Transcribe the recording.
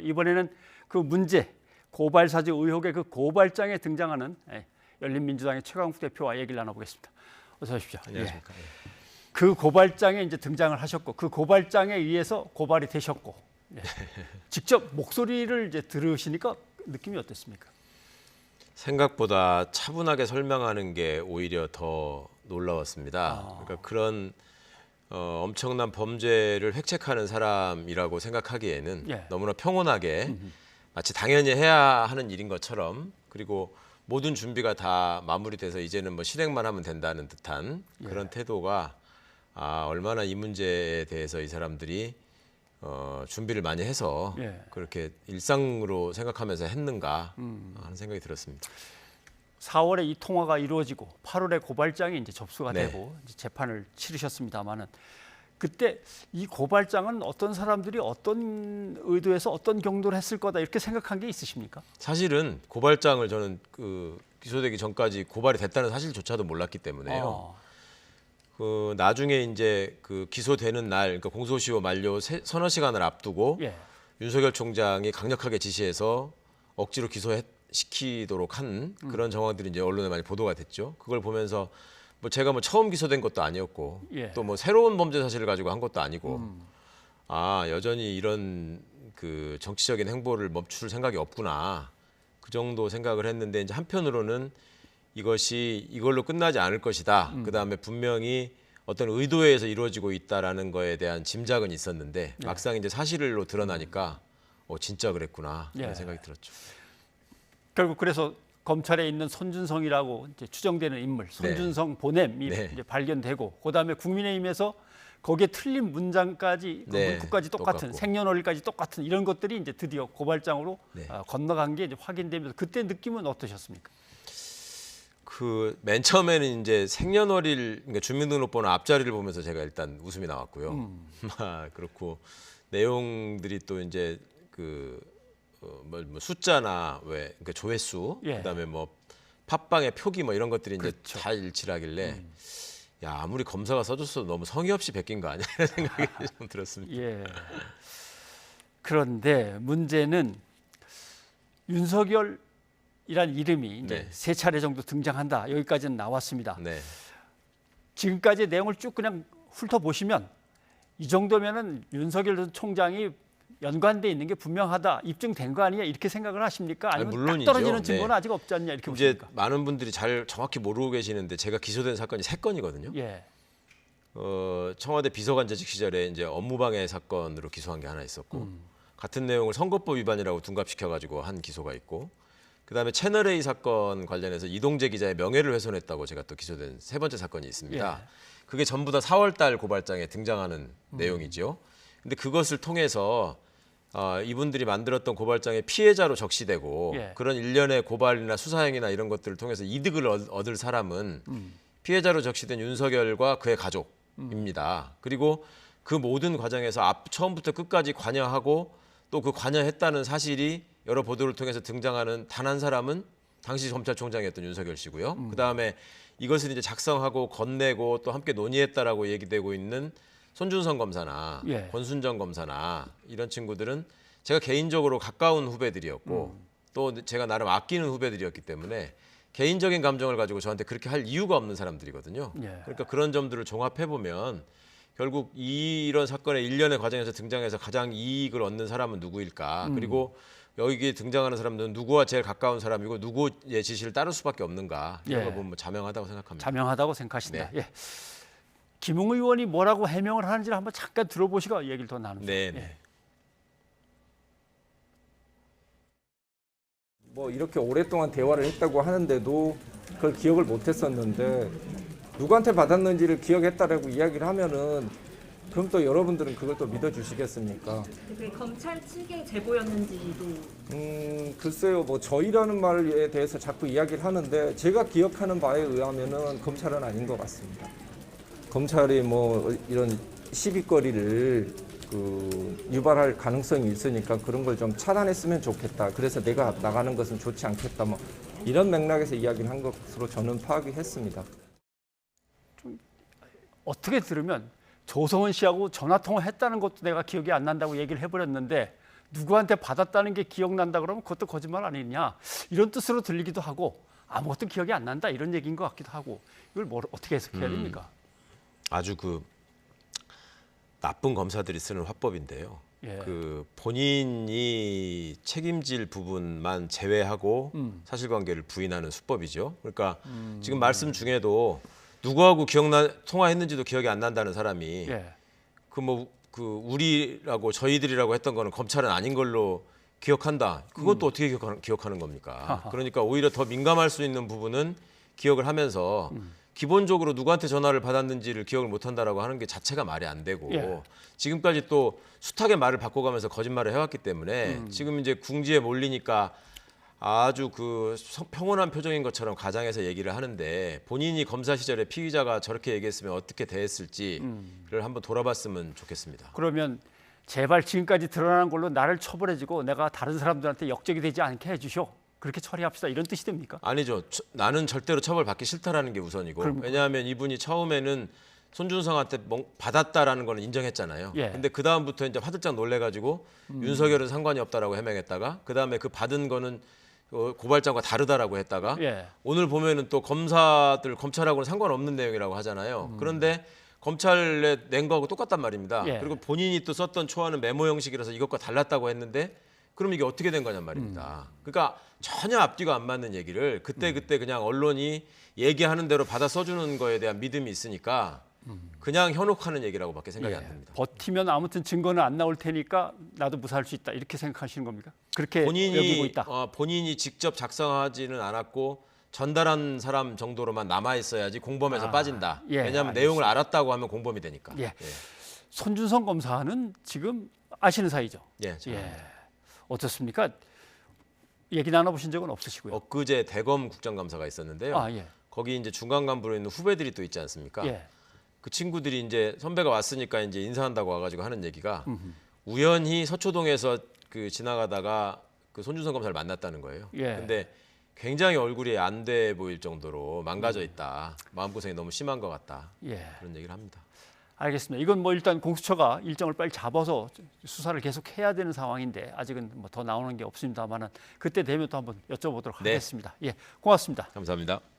이번에는 그 문제 고발 사주 의혹의 그 고발장에 등장하는 예, 열린민주당의 최강욱 대표와 얘기를 나눠보겠습니다. 어서 오십시오. 안녕하십니까. 예. 그 고발장에 이제 등장을 하셨고 그 고발장에 의해서 고발이 되셨고 예. 직접 목소리를 이제 들으시니까 느낌이 어땠습니까? 생각보다 차분하게 설명하는 게 오히려 더 놀라웠습니다. 아. 그러니까 그런 어, 엄청난 범죄를 획책하는 사람이라고 생각하기에는 예. 너무나 평온하게 마치 당연히 해야 하는 일인 것처럼 그리고 모든 준비가 다 마무리돼서 이제는 뭐 실행만 하면 된다는 듯한 예. 그런 태도가 아, 얼마나 이 문제에 대해서 이 사람들이 어, 준비를 많이 해서 예. 음. 그렇게 일상으로 생각하면서 했는가 하는 생각이 들었습니다. 4월에 이 통화가 이루어지고 8월에 고발장이 이제 접수가 네. 되고 이제 재판을 치르셨습니다만은 그때 이 고발장은 어떤 사람들이 어떤 의도에서 어떤 경도를 했을 거다 이렇게 생각한 게 있으십니까? 사실은 고발장을 저는 그 기소되기 전까지 고발이 됐다는 사실조차도 몰랐기 때문에요. 어, 그 나중에 이제 그 기소되는 날, 그러니까 공소시효 만료 세, 서너 시간을 앞두고 예. 윤석열 총장이 강력하게 지시해서 억지로 기소 시키도록 한 그런 정황들이 이제 언론에 많이 보도가 됐죠. 그걸 보면서 뭐 제가 뭐 처음 기소된 것도 아니었고 예. 또 뭐 새로운 범죄 사실을 가지고 한 것도 아니고 아 여전히 이런 그 정치적인 행보를 멈출 생각이 없구나 그 정도 생각을 했는데 이제 한편으로는 이것이 이걸로 끝나지 않을 것이다. 그 다음에 분명히 어떤 의도에 의해서 이루어지고 있다라는 거에 대한 짐작은 있었는데 막상 이제 사실로 드러나니까 어 진짜 그랬구나 예. 이런 생각이 들었죠. 결국 그래서 검찰에 있는 손준성이라고 이제 추정되는 인물, 손준성 보냄이 네. 이제 발견되고 그다음에 국민의힘에서 거기에 틀린 문장까지 그 네, 문구까지 똑같은 똑같고. 생년월일까지 똑같은 이런 것들이 이제 드디어 고발장으로 네. 어, 건너간 게 이제 확인되면서 그때 느낌은 어떠셨습니까? 그 맨 처음에는 이제 생년월일 그러니까 주민등록번호 앞자리를 보면서 제가 일단 웃음이 나왔고요. 음. 아, 그렇고 내용들이 또 이제 그 어, 뭐, 뭐 숫자나 왜 그러니까 조회수 예. 그다음에 뭐 팟빵의 표기 뭐 이런 것들이 이제 그렇죠. 다 일치하길래 음. 야 아무리 검사가 써줬어도 너무 성의 없이 베낀 거 아니야 이런 생각이 좀 들었습니다. 예. 그런데 문제는 윤석열 이란 이름이 이제 네. 세 차례 정도 등장한다. 여기까지는 나왔습니다. 네, 지금까지 내용을 쭉 그냥 훑어 보시면 이 정도면은 윤석열 전 총장이 연관돼 있는 게 분명하다 입증된 거 아니냐 이렇게 생각을 하십니까? 아니면 아니, 딱 물론이죠. 떨어지는 증거는 네. 아직 없지 않냐 이렇게 이제 보십니까? 많은 분들이 잘 정확히 모르고 계시는데 제가 기소된 사건이 세 건이거든요. 예, 어, 청와대 비서관 재직 시절에 이제 업무방해 사건으로 기소한 게 하나 있었고 음. 같은 내용을 선거법 위반이라고 둔갑시켜 가지고 한 기소가 있고 그다음에 채널 A 사건 관련해서 이동재 기자의 명예를 훼손했다고 제가 또 기소된 세 번째 사건이 있습니다. 예. 그게 전부 다 4월 달 고발장에 등장하는 음. 내용이지요. 근데 그것을 통해서 어, 이분들이 만들었던 고발장의 피해자로 적시되고 예. 그런 일련의 고발이나 수사 행위나 이런 것들을 통해서 이득을 얻- 얻을 사람은 음. 피해자로 적시된 윤석열과 그의 가족입니다. 그리고 그 모든 과정에서 앞 처음부터 끝까지 관여하고 또 그 관여했다는 사실이 여러 보도를 통해서 등장하는 단 한 사람은 당시 검찰총장이었던 윤석열 씨고요. 음. 그 다음에 이것을 이제 작성하고 건네고 또 함께 논의했다라고 얘기되고 있는 손준성 검사나 예. 권순정 검사나 이런 친구들은 제가 개인적으로 가까운 후배들이었고 음. 또 제가 나름 아끼는 후배들이었기 때문에 개인적인 감정을 가지고 저한테 그렇게 할 이유가 없는 사람들이거든요. 예. 그러니까 그런 점들을 종합해 보면 결국 이런 사건의 일련의 과정에서 등장해서 가장 이익을 얻는 사람은 누구일까? 음. 그리고 여기에 등장하는 사람들은 누구와 제일 가까운 사람이고 누구의 지시를 따를 수밖에 없는가? 이런 예. 걸 보면 자명하다고 생각합니다. 자명하다고 생각하신다. 네. 예. 김웅 의원이 뭐라고 해명을 하는지를 한번 잠깐 들어보시고 얘기를 더 나누죠. 네, 예. 네. 뭐 이렇게 오랫동안 대화를 했다고 하는데도 그걸 기억을 못했었는데 누구한테 받았는지를 기억했다라고 이야기를 하면은 그럼 또 여러분들은 그걸 또 믿어주시겠습니까? 그게 검찰 측의 제보였는지도 음 글쎄요 뭐 저희라는 말에 대해서 자꾸 이야기를 하는데 제가 기억하는 바에 의하면은 검찰은 아닌 것 같습니다. 검찰이 뭐 이런 시비거리를 그 유발할 가능성이 있으니까 그런 걸 좀 차단했으면 좋겠다. 그래서 내가 나가는 것은 좋지 않겠다. 뭐 이런 맥락에서 이야기를 한 것으로 저는 파악이 했습니다. 어떻게 들으면 조성은 씨하고 전화 통화했다는 것도 내가 기억이 안 난다고 얘기를 해버렸는데 누구한테 받았다는 게 기억난다 그러면 그것도 거짓말 아니냐 이런 뜻으로 들리기도 하고 아무것도 기억이 안 난다 이런 얘기인 것 같기도 하고 이걸 뭘 어떻게 해석해야 됩니까? 아주 그 나쁜 검사들이 쓰는 화법인데요. 예. 그 본인이 책임질 부분만 제외하고 음. 사실관계를 부인하는 수법이죠. 그러니까 지금 말씀 중에도 누구하고 기억나 통화했는지도 기억이 안 난다는 사람이 예. 그뭐 그 우리라고 저희들이라고 했던 거는 검찰은 아닌 걸로 기억한다. 그건 또 어떻게 기억하는, 기억하는 겁니까? 음. 하하. 그러니까 오히려 더 민감할 수 있는 부분은 기억을 하면서 음. 기본적으로 누구한테 전화를 받았는지를 기억을 못 한다라고 하는 게 자체가 말이 안 되고 예. 지금까지 또 숱하게 말을 바꿔가면서 거짓말을 해왔기 때문에 음. 지금 이제 궁지에 몰리니까 아주 그 성- 평온한 표정인 것처럼 가장해서 얘기를 하는데 본인이 검사 시절에 피의자가 저렇게 얘기했으면 어떻게 대했을지를 음. 한번 돌아봤으면 좋겠습니다. 그러면 제발 지금까지 드러난 걸로 나를 처벌해주고 내가 다른 사람들한테 역적이 되지 않게 해주쇼 그렇게 처리합시다 이런 뜻이 됩니까? 아니죠. 처- 나는 절대로 처벌받기 싫다라는 게 우선이고 그럼- 왜냐하면 이분이 처음에는 손준성한테 멍- 받았다라는 거는 인정했잖아요. 예. 음. 근데 그 다음부터 이제 화들짝 놀래가지고 윤석열은 상관이 없다라고 해명했다가 그 다음에 그 받은 거는 어, 고발장과 다르다라고 했다가 예. 오늘 보면은 또 검사들 검찰하고는 상관없는 내용이라고 하잖아요. 그런데 검찰에 낸 거하고 똑같단 말입니다. 예. 그리고 본인이 또 썼던 초안은 메모 형식이라서 이것과 달랐다고 했는데 그럼 이게 어떻게 된 거냔 말입니다. 그러니까 전혀 앞뒤가 안 맞는 얘기를 그때 그때 그냥 언론이 얘기하는 대로 받아 써주는 거에 대한 믿음이 있으니까 그냥 현혹하는 얘기라고밖에 생각이 예. 안 듭니다. 버티면 아무튼 증거는 안 나올 테니까 나도 무사할 수 있다 이렇게 생각하시는 겁니까? 그렇게 본인이. 어, 본인이 직접 작성하지는 않았고 전달한 사람 정도로만 남아 있어야지 공범에서 아, 빠진다. 예, 왜냐하면 알겠습니다. 내용을 알았다고 하면 공범이 되니까. 예. 손준성 검사는 지금 아시는 사이죠. 예, 자, 예. 어떻습니까? 얘기 나눠보신 적은 없으시고요. 엊그제 대검 국정감사가 있었는데요. 아 예. 거기 이제 중간 간부로 있는 후배들이 또 있지 않습니까? 예. 그 친구들이 이제 선배가 왔으니까 이제 인사한다고 와가지고 하는 얘기가 우연히 서초동에서 그 지나가다가 그 손준성 검사를 만났다는 거예요. 예. 근데 굉장히 얼굴이 안 돼 보일 정도로 망가져 있다. 마음고생이 너무 심한 것 같다. 예. 그런 얘기를 합니다. 알겠습니다. 이건 뭐 일단 공수처가 일정을 빨리 잡아서 수사를 계속 해야 되는 상황인데 아직은 뭐 더 나오는 게 없습니다만은 그때 되면 또 한번 여쭤보도록 네. 하겠습니다. 예, 고맙습니다. 감사합니다.